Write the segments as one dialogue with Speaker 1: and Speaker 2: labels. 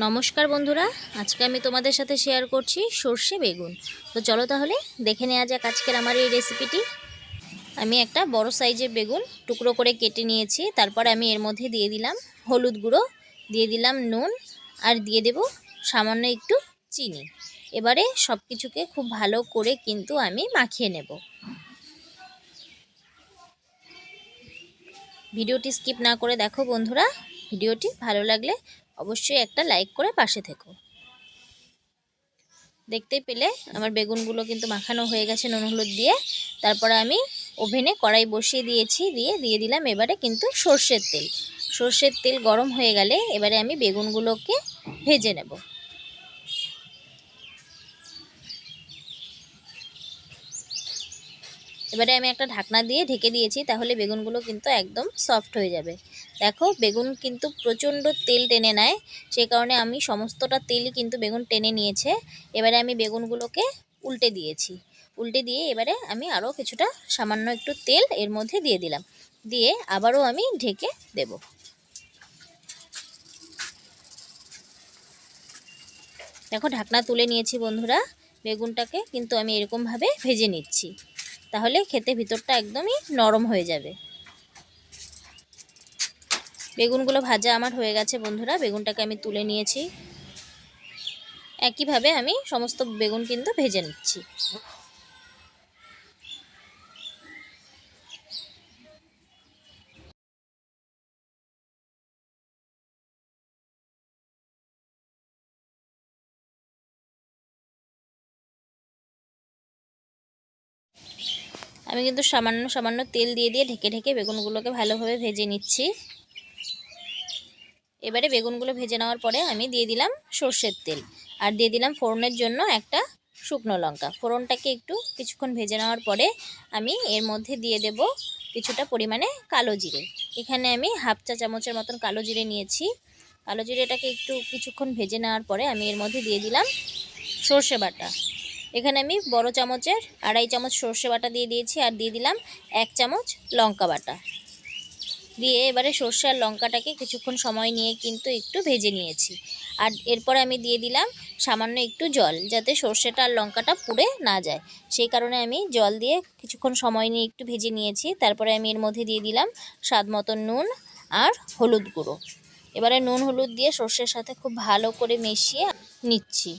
Speaker 1: নমস্কার বন্ধুরা, আজকে আমি তোমাদের সাথে শেয়ার করছি সর্ষে বেগুন। তো চলো তাহলে দেখে নেওয়া যাক আজকের আমার এই রেসিপিটি আমি একটা বড় সাইজের বেগুন টুকরো করে কেটে নিয়েছি, তারপর আমি এর মধ্যে দিয়ে দিলাম হলুদ গুঁড়ো, দিয়ে দিলাম নুন, আর দিয়ে দেব সামান্য একটু চিনি। এবারে সব কিছুকে খুব ভালো করে কিন্তু আমি মাখিয়ে নেব। ভিডিওটি স্কিপ না করে দেখো বন্ধুরা, ভিডিওটি ভালো লাগলে অবশ্যই একটা লাইক করে পাশে থেকো। দেখতে পেলে আমার বেগুনগুলো কিন্তু মাখানো হয়ে গেছে নুন, হলুদ দিয়ে। তারপরে আমি ওভেনে কড়াই বসিয়ে দিয়েছি, দিয়ে দিয়ে দিলাম এবারে কিন্তু সর্ষের তেল। সর্ষের তেল গরম হয়ে গেলে এবারে আমি বেগুনগুলোকে ভেজে নেব। এবারে আমি একটা ঢাকনা দিয়ে ঢেকে দিয়েছি, তাহলে বেগুনগুলো কিন্তু একদম সফট হয়ে যাবে। দেখো, বেগুন কিন্তু প্রচণ্ড তেল টেনে নেয় সেই কারণে আমি সমস্তটা তেলই কিন্তু বেগুন টেনে নিয়েছে। এবারে আমি বেগুনগুলোকে উল্টে দিয়েছি। উল্টে দিয়ে এবারে আমি আরও কিছুটা সামান্য একটু তেল এর মধ্যে দিয়ে দিলাম। দিয়ে আবারও আমি ঢেকে দেব। দেখো, ঢাকনা তুলে নিয়েছি বন্ধুরা। বেগুনটাকে কিন্তু আমি এরকমভাবে ভেজে নিচ্ছি। তাহলে খেতে ভিতরটা একদমই নরম হয়ে যাবে। বেগুনগুলো ভাজা আমার হয়ে গেছে বন্ধুরা, বেগুনটাকে আমি তুলে নিয়েছি। একইভাবে আমি সমস্ত বেগুন কিন্তু ভেজে নিচ্ছি। আমি কিন্তু সামান্য সামান্য তেল দিয়ে দিয়ে ঢেকে ঢেকে বেগুনগুলোকে ভালোভাবে ভেজে নিচ্ছি। এবারে বেগুনগুলো ভেজে নেওয়ার পরে আমি দিয়ে দিলাম সর্ষের তেল। আর দিয়ে দিলাম ফোড়নের জন্য একটা শুকনো লঙ্কা। ফোড়নটাকে একটু কিছুক্ষণ ভেজে নেওয়ার পরে আমি এর মধ্যে দিয়ে দেব কিছুটা পরিমাণে কালো জিরে। এখানে আমি হাফ চা চামচের মতন কালো জিরে নিয়েছি। কালো জিরেটাকে একটু কিছুক্ষণ ভেজে নেওয়ার পরে আমি এর মধ্যে দিয়ে দিলাম সর্ষে বাটা। এখানে আমি বড় চামচের আড়াই চামচ সর্ষে বাটা দিয়ে দিয়েছি আর দিয়ে দিলাম এক চামচ লঙ্কা বাটা। দিয়ে এবারে সর্ষে আর লঙ্কাটাকে কিছুক্ষণ সময় নিয়ে কিন্তু একটু ভেজে নিয়েছি। আর এরপরে আমি দিয়ে দিলাম সামান্য একটু জল, যাতে সর্ষেটা আর লঙ্কাটা পুড়ে না যায়। সেই কারণে আমি জল দিয়ে কিছুক্ষণ সময় নিয়ে একটু ভেজে নিয়েছি। তারপরে আমি এর মধ্যে দিয়ে দিলাম স্বাদ মতন নুন আর হলুদ গুঁড়ো। এবারে নুন হলুদ দিয়ে সর্ষের সাথে খুব ভালো করে মিশিয়ে নিচ্ছি।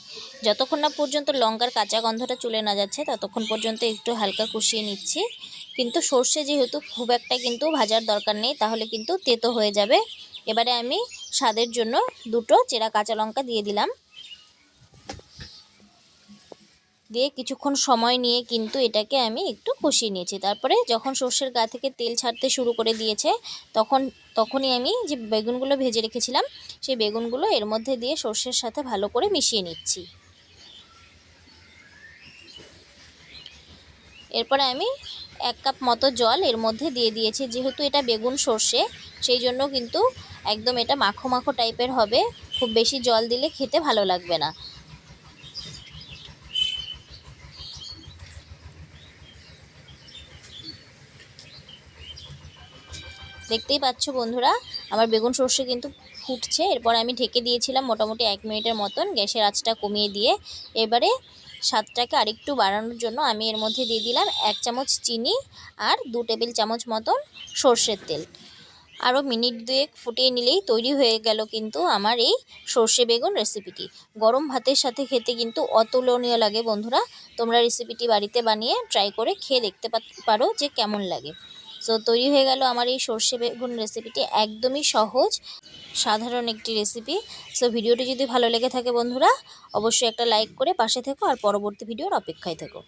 Speaker 1: যতক্ষণ না পর্যন্ত লঙ্কার কাঁচা গন্ধটা চলে না যাচ্ছে, ততক্ষণ পর্যন্ত একটু হালকা কষিয়ে নিচ্ছি। কিন্তু সর্ষে যেহেতু খুব একটা কিন্তু ভাজার দরকার নেই, তাহলে কিন্তু তেতো হয়ে যাবে। এবারে আমি স্বাদের জন্য দুটো চেরা কাঁচা লঙ্কা দিয়ে দিলাম। দিয়ে কিছুক্ষণ সময় নিয়ে কিন্তু এটাকে আমি একটু কষিয়ে নিয়েছি। তারপরে যখন সর্ষের গা থেকে তেল ছাড়তে শুরু করে দিয়েছে, তখন, তখনই আমি যে বেগুনগুলো ভেজে রেখেছিলাম, সেই বেগুনগুলো এর মধ্যে দিয়ে সর্ষের সাথে ভালো করে মিশিয়ে নিচ্ছি। এরপরে আমি এক কাপ মতো জল এর মধ্যে দিয়ে দিয়েছি। যেহেতু এটা বেগুন সর্ষে, সেই জন্য কিন্তু একদম এটা মাখো মাখো টাইপের হবে। খুব বেশি জল দিলে খেতে ভালো লাগবে না। দেখতেই পাচ্ছ বন্ধুরা, আমার বেগুন সর্ষে কিন্তু ফুটছে। এরপর আমি ঢেকে দিয়েছিলাম মোটামুটি এক মিনিটের মতন গ্যাসের আঁচটা কমিয়ে দিয়ে। এবারে স্বাদটাকে আরেকটু বাড়ানোর জন্য আমি এর মধ্যে দিয়ে দিলাম এক চামচ চিনি আর দু টেবিল চামচ মতন সর্ষের তেল। আরও মিনিট দুয়েক ফুটিয়ে নিলেই তৈরি হয়ে গেল কিন্তু আমার এই সর্ষে বেগুন রেসিপিটি। গরম ভাতের সাথে খেতে কিন্তু অতুলনীয় লাগে বন্ধুরা। তোমরা রেসিপিটি বাড়িতে বানিয়ে ট্রাই করে খেয়ে দেখতে পারো যে কেমন লাগে। সো তৈরি হয়ে গেল আমার এই সর্ষে বেগুন রেসিপিটি একদমই সহজ, সাধারণ একটি রেসিপি সো ভিডিওটি যদি ভালো লেগে থাকে বন্ধুরা, অবশ্যই একটা লাইক করে পাশে থেকো আর পরবর্তী ভিডিওর অপেক্ষায় থেকো।